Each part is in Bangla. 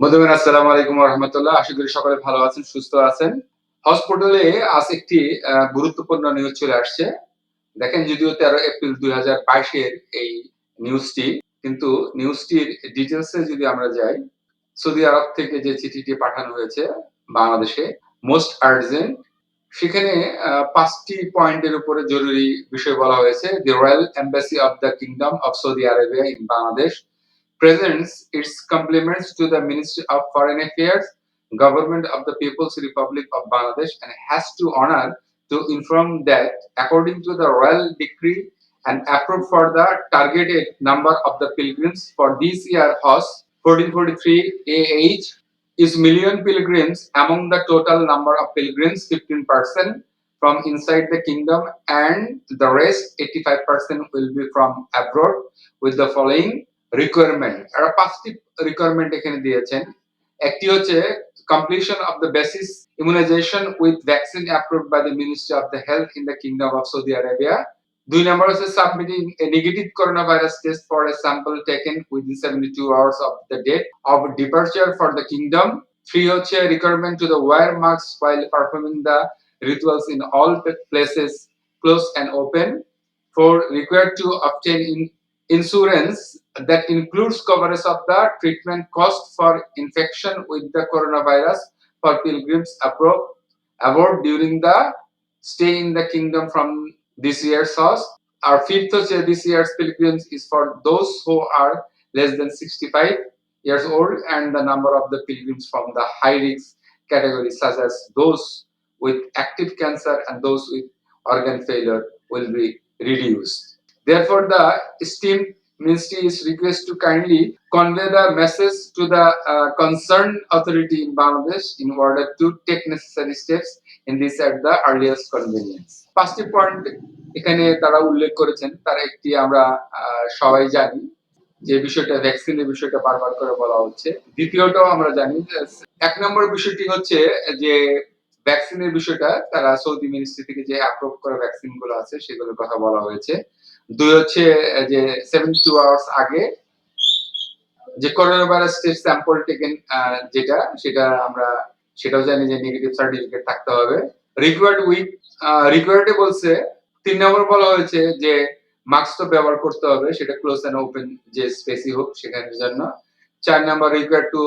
বন্ধুগণ আসসালামু আলাইকুম রহমতুল্লাহ আশা করি সকলে ভালো আছেন, সুস্থ আছেন। হসপিটালে আজ একটি গুরুত্বপূর্ণ নিউজ চলে আসছে। দেখেন যদিও তেরো এপ্রিল দুই হাজার বাইশের এই নিউজটি কিন্তু নিউজটির ডিটেলসে যদি আমরা যাই, সৌদি আরব থেকে যে চিঠিটি পাঠানো হয়েছে বাংলাদেশে মোস্ট আর্জেন্ট সেখানে পাঁচটি পয়েন্টের উপরে জরুরি বিষয় বলা হয়েছে the royal embassy of the kingdom of Saudi Arabia in Bangladesh presents its compliments to the Ministry of Foreign Affairs, Government of the People's Republic of Bangladesh, and has to honor to inform that according to the royal decree and approved for the targeted number of the pilgrims for this year Hajj 1443 AH is million pilgrims among the total number of pilgrims 15% from inside the kingdom and the rest 85% will be from abroad with the following requirement এরা পাঁচটি রিকোয়ারমেন্ট এখানে দিয়েছেন একটি হচ্ছে completion of the basis immunization with vaccine approved by the Ministry of the Health in the Kingdom of Saudi Arabia. দুই নম্বর হচ্ছে submitting a negative coronavirus test for a sample taken within 72 hours of the date of departure for the kingdom. Three হচ্ছে requirement to the wear masks while performing the rituals in all places closed and open. Four required to obtain in insurance that includes coverage of the treatment cost for infection with the coronavirus for pilgrims abroad, abroad during the stay in the kingdom from this year's house. Our fifth this year's pilgrims is for those who are less than 65 years old and the number of the pilgrims from the high risk category such as those with active cancer and those with organ failure will be reduced. Therefore, the esteemed ministry is request to kindly convey the message to the uh, concerned authority in Bangladesh in order to take necessary steps in this at the earliest convenience. পাঁচটি পয়েন্ট এখানে তারা উল্লেখ করেছেন তার একটি আমরা সবাই জানি যে বিষয়টা ভ্যাকসিনের বিষয়টা বারবার করে বলা হচ্ছে দ্বিতীয়টাও আমরা জানি এক নম্বর বিষয়টি হচ্ছে যে ভ্যাকসিনের বিষয়টা তারা সৌদি মিনিস্ট্রি থেকে যে অ্যাপ্রুভ করা ভ্যাকসিনগুলো আছে, সেগুলোর কথা বলা হয়েছে। দুই হচ্ছে যে সেভেন্টি টু আওয়ার্স আগে যে corona virus test sample taken যেটা, সেটা আমরা, সেটাও জানি যে নেগেটিভ সার্টিফিকেট থাকতে হবে। রিকোয়ার্ড উইক রিকোয়ার্ডে বলছে, তিন নম্বর বলা হয়েছে যে মাস্ক তো ব্যবহার করতে হবে, সেটা ক্লোজ এন্ড ওপেন যে স্পেসি হোক, সেখানের জন্য। চার নাম্বার রিকোয়ার্ড টু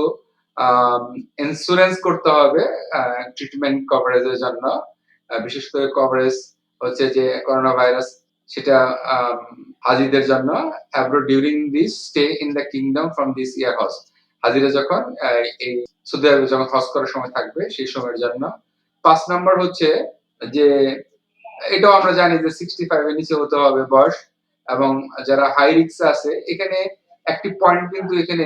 ইন্স্যুরেন্স করতে হবে ট্রিটমেন্ট কভারেজের জন্য। বিশেষ করে কভারেজ হচ্ছে যে করোনা ভাইরাস সেটা হাজিদের জন্য। Abroad during this stay in the kingdom from this year হজ হাজিরা যখন এই সৌদি আরবে যখন হজ করার সময় থাকবে, সেই সময়ের জন্য। পাঁচ নাম্বার হচ্ছে যে, এটাও আমরা জানি যে সিক্সটি ফাইভ এর নিচে হতে হবে বয়স। এবং যারা হাই রিক্স আছে, এখানে একটি পয়েন্ট কিন্তু এখানে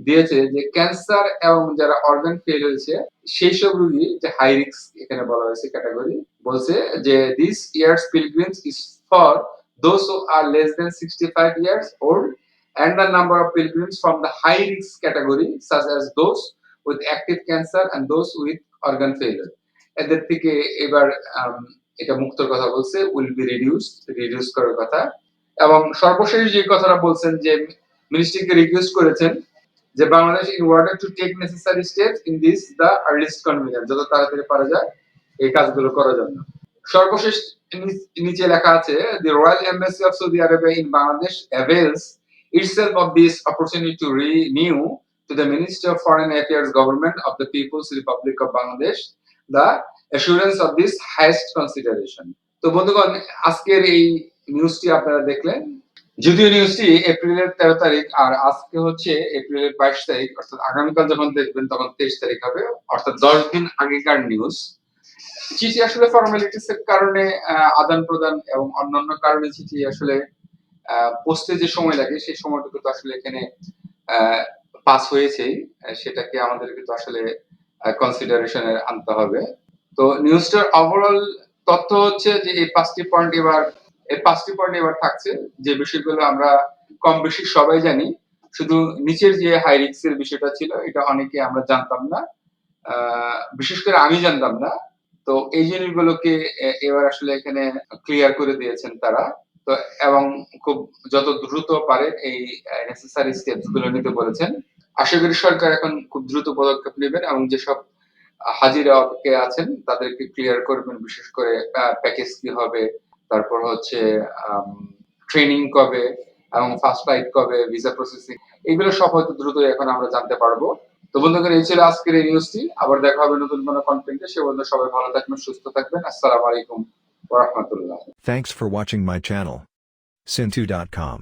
দিয়েছে যে ক্যান্সার এবং যারা অর্গান ফেল হয়েছে সেই সব রোগী যে হাই রিক্স এখানে বলা হয়েছে ক্যাটাগরি বলছে যে this years pilgrims is for those who are less than sixty five years old and the number of pilgrims from the high risk category, such as those with active cancer and those with organ failure. এদের থেকে এবার এটা মুক্তর কথা বলছে উইল বি রিডিউস রিডিউস করার কথা। এবং সর্বশেষ যে কথাটা বলছেন যে মিনিস্ট্রিকে রিকোয়েস্ট করেছেন যে Bangladesh in order to take necessary step in this the earliest convenience যত তাড়াতাড়ি পারা যায়, এই কাজগুলো করার জন্য। সর্বশেষ নিচে লেখা আছে the royal embassy of Saudi Arabia in Bangladesh avails itself of this opportunity to renew to the minister of foreign affairs government of the people's republic of Bangladesh the assurance of this highest consideration তো বন্ধুগণ, আজকের এই নিউজটি আপনারা দেখলেন। যদিও নিউজটি এপ্রিলের তেরো তারিখ, আর আজকে হচ্ছে এপ্রিলের বাইশ তারিখ, অর্থাৎ আগামীকাল যখন দেখবেন তখন তেইশ তারিখ হবে, অর্থাৎ দশ দিন আগেকার নিউজ চিঠি আসলে ফর্মালিটিস এর কারণে আদান প্রদান এবং অন্যান্য কারণে চিঠি আসলে পোস্টে যে সময় লাগে, সেই সময়টুকু তো আসলে এখানে পাস হয়েছে সেটাকে আমাদের কিন্তু আসলে কনসিডারেশনে আনতে হবে। তো নিউজটার ওভারঅল তথ্য হচ্ছে যে এই পাঁচটি পয়েন্ট এবার এই পাঁচটি পয়েন্ট এবার থাকছে, যে বিষয়গুলো আমরা কম বেশি সবাই জানি, শুধু নিচের যে হাই রিক্সের বিষয়টা ছিল, এটা অনেকে আমরা জানতাম না বিশেষ করে আমি জানতাম না, তো এই জিনিসগুলোকে এবার আসলে এখানে ক্লিয়ার করে দিয়েছেন তারা, তো এবং খুব যত দ্রুত পারে এই নেসেসারি স্টেপসগুলো নিতে বলেছেন। আশা করি সরকার এখন খুব দ্রুত পদক্ষেপ নেবেন এবং যেসব হাজিরা আছেন, তাদেরকে ক্লিয়ার করবেন, বিশেষ করে প্যাকেজ কি হবে তারপর হচ্ছে ট্রেনিং কবে এবং ফার্স্ট ফ্লাইট কবে ভিসা প্রসেসিং এগুলো সব হয়তো দ্রুত এখন আমরা জানতে পারব। তো বন্ধুগণ, এই ছিল আজকের এই নিউজটি আবার দেখা হবে নতুন কোনো কন্টেন্টে সে বন্ধু সবাই ভালো থাকবেন, সুস্থ থাকবেন। আসসালামু আলাইকুম ওয়া রাহমাতুল্লাহ। Thanks for watching my channel. Sintu.com